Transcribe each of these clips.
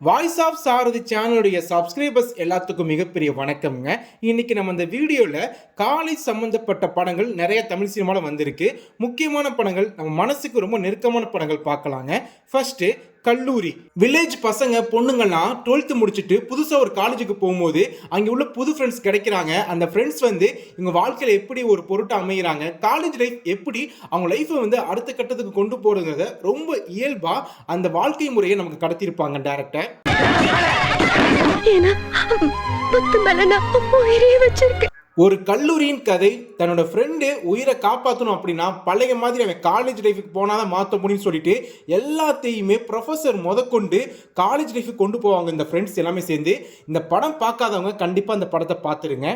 Voice of சாரதி சேனலுடைய subscribers எல்லாத்துக்கும் மிகப்பெரிய வணக்கம்ங்க. இன்னைக்கு நம்ம இந்த வீடியோவில் காலேஜ் சம்மந்தப்பட்ட படங்கள் நிறைய தமிழ் சினிமாவில் வந்திருக்கு. முக்கியமான படங்கள் நம்ம மனசுக்கு ரொம்ப நெருக்கமான படங்கள் பார்க்கலாங்க. ஃபஸ்ட்டு கல்லூரி. வில்லேஜ் பசங்க பொண்ணுங்கள்லாம் டுவெல்த்து முடிச்சுட்டு புதுசாக ஒரு காலேஜுக்கு போகும்போது அங்கே உள்ள புது ஃப்ரெண்ட்ஸ் கிடைக்கிறாங்க. அந்த ஃப்ரெண்ட்ஸ் வந்து இவங்க வாழ்க்கையில் எப்படி ஒரு பொருட்டை அமைகிறாங்க காலேஜ் லைஃப் எப்படி அவங்க லைஃப்பை வந்து அடுத்த கட்டத்துக்கு கொண்டு போகிறத ரொம்ப இயல்பாக அந்த வாழ்க்கை முறையை நமக்கு கடத்தியிருப்பாங்க டேரக்டர் ஏன்னா மேல நான் உயிரையே வச்சிருக்கேன். ஒரு கல்லூரியின் கதை தன்னோட ஃப்ரெண்டு உயிரை காப்பாற்றணும் அப்படின்னா பழைய மாதிரி அவன் காலேஜ் லைஃபுக்கு போனால் தான் மாற்ற முடியும்னு சொல்லிட்டு எல்லாத்தையுமே ப்ரொஃபஸர் முதற்கொண்டு காலேஜ் லைஃபுக்கு கொண்டு போவாங்க இந்த ஃப்ரெண்ட்ஸ் எல்லாமே சேர்ந்து. இந்த படம் பார்க்காதவங்க கண்டிப்பாக அந்த படத்தை பார்த்துருங்க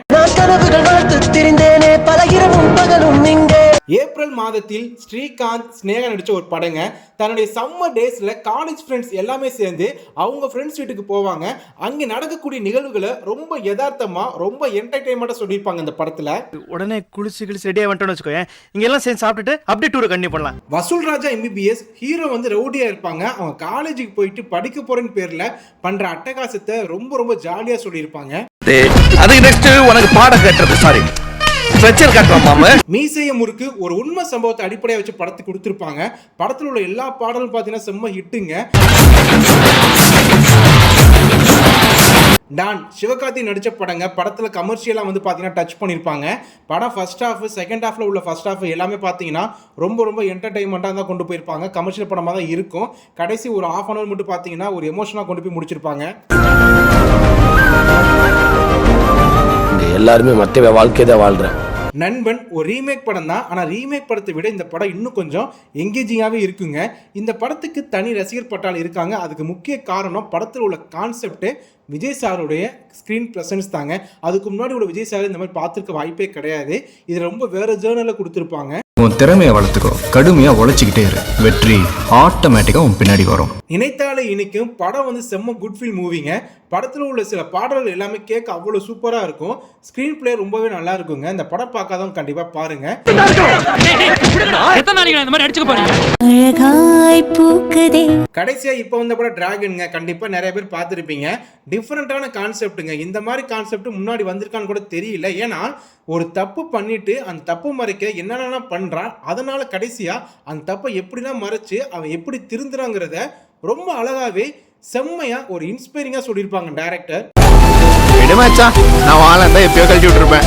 ஏப்ரல் மாதத்தில் ஸ்ரீகாந்த் ஸ்னேகா நடித்த ஒரு படங்க. தன்னுடைய சம்மர் டேஸில் காலேஜ் ஃப்ரெண்ட்ஸ் எல்லாமே சேர்ந்து அவங்க ஃப்ரெண்ட்ஸ் வீட்டுக்கு போவாங்க. அங்கே நடக்கக்கூடிய நிகழ்வுகளை ரொம்ப யதார்த்தமாக ரொம்ப என்டர்டைன்மெண்ட்டாக சொல்லியிருப்பாங்க இந்த படத்தில். உடனே குளிச்சு கிழிச்சு ரெடியாக வந்துட்டோம்னு வச்சுக்கோயேன். இங்க எல்லாம் சேர்ந்து சாப்பிட்டுட்டு அப்படியே டூரை கண்டினியூ பண்ணலாம். வசூல் ராஜா எம்பிபிஎஸ் ஹீரோ வந்து ரவுடியா இருப்பாங்க. அவங்க காலேஜுக்கு போயிட்டு படிக்க போறேன்னு பேர்ல பண்ற அட்டகாசத்தை ரொம்ப ரொம்ப ஜாலியா சொல்லியிருப்பாங்க. அதுக்கு நெக்ஸ்ட் உனக்கு பாடம் கட்டுறது சாரி ஸ்ட்ரெச்சர் கட்டுறோம் மீசைய முறுக்கு ஒரு உண்மை சம்பவத்தை அடிப்படையாக வச்சு படத்துக்கு கொடுத்துருப்பாங்க. படத்தில் உள்ள எல்லா பாடலும் பார்த்தீங்கன்னா செம்ம ஹிட்டுங்க. டான் சிவகார்த்தி நடித்த படங்க படத்தில் கமர்ஷியலாக வந்து பார்த்தீங்கன்னா டச் பண்ணியிருப்பாங்க படம் ஃபஸ்ட் ஹாஃப் செகண்ட் ஹாஃபில் உள்ள ஃபர்ஸ்ட் ஹாஃப் எல்லாமே பார்த்தீங்கன்னா ரொம்ப ரொம்ப என்டர்டைன்மெண்ட்டாக தான் கொண்டு போயிருப்பாங்க. கமர்ஷியல் படமாக தான் இருக்கும். கடைசி ஒரு ஆஃப் அன் அவர் மட்டும் பார்த்தீங்கன்னா ஒரு எமோஷனாக கொண்டு போய் முடிச்சிருப்பாங்க. எல்லாருமே மற்ற வாழ்க்கையை தான் வாழ்கிறேன் நண்பன் ஒரு ரீமேக் படம் தான் ஆனால் ரீமேக் படத்தை விட இந்த படம் இன்னும் கொஞ்சம் எங்கேஜிங்காகவே இருக்குங்க. இந்த படத்துக்கு தனி ரசிகர் பட்டால் இருக்காங்க. அதுக்கு முக்கிய காரணம் படத்தில் உள்ள கான்செப்ட்டு விஜய் சாருடைய ஸ்க்ரீன் ப்ரெசன்ஸ் தாங்க. அதுக்கு முன்னாடி உள்ள விஜய் சார் இந்த மாதிரி பார்த்துருக்க வாய்ப்பே கிடையாது. இது ரொம்ப வேறு ஜேர்னலில் கொடுத்துருப்பாங்க. உன் திறமையை வளர்த்துக்கோ. கடுமையா உழைச்சிக்கிட்டே இரு. வெற்றி ஆட்டோமேட்டிக்கா உன் பின்னாடி வரும். நினைத்தாலே இனிக்கும் படம் வந்து செம்ம குட் ஃபீல் மூவிங்க படத்தில் உள்ள சில பாடல்கள் எல்லாமே கேட்க அவ்வளோ சூப்பராக இருக்கும். ஸ்க்ரீன் பிளே ரொம்பவே நல்லா இருக்குங்க. இந்த படம் பார்க்காதவங்க கண்டிப்பாக பூக்குதே. கடைசியா இப்போ வந்த படம் டிராகனுங்க கண்டிப்பா நிறைய பேர் பார்த்துருப்பீங்க. டிஃப்ரெண்ட்டான கான்செப்ட்டுங்க இந்த மாதிரி கான்செப்ட் முன்னாடி வந்திருக்கான்னு கூட தெரியல. ஏன்னா ஒரு தப்பு பண்ணிட்டு அந்த தப்பு மறைக்க என்னென்னலாம் பண்றான். அதனால கடைசியா அந்த தப்பை எப்படிலாம் மறைச்சு அவன் எப்படி திருந்துறாங்கிறத ரொம்ப அழகாவே செம்மையா ஒரு இன்ஸ்பைரிங்கா சொல்லியிருப்பாங்க டேரக்டர் விடுமாச்சா நான் வாழ இருந்தா எப்பயோ கழட்டி விட்டுருப்பேன்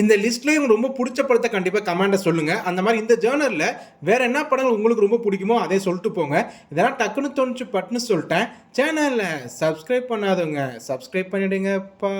இந்த லிஸ்ட்லேயே உங்களுக்கு ரொம்ப பிடிச்ச படத்தை கண்டிப்பாக கமெண்ட்டை சொல்லுங்க. அந்த மாதிரி இந்த ஜேர்னலில் வேற என்ன படங்கள் உங்களுக்கு ரொம்ப பிடிக்குமோ அதே சொல்லிட்டு போங்க. இதெல்லாம் டக்குன்னு தோணுச்சு பட்டுன்னு சொல்லிட்டேன். சேனலில் சப்ஸ்கிரைப் பண்ணாதவங்க சப்ஸ்கிரைப் பண்ணிடுங்கப்பா.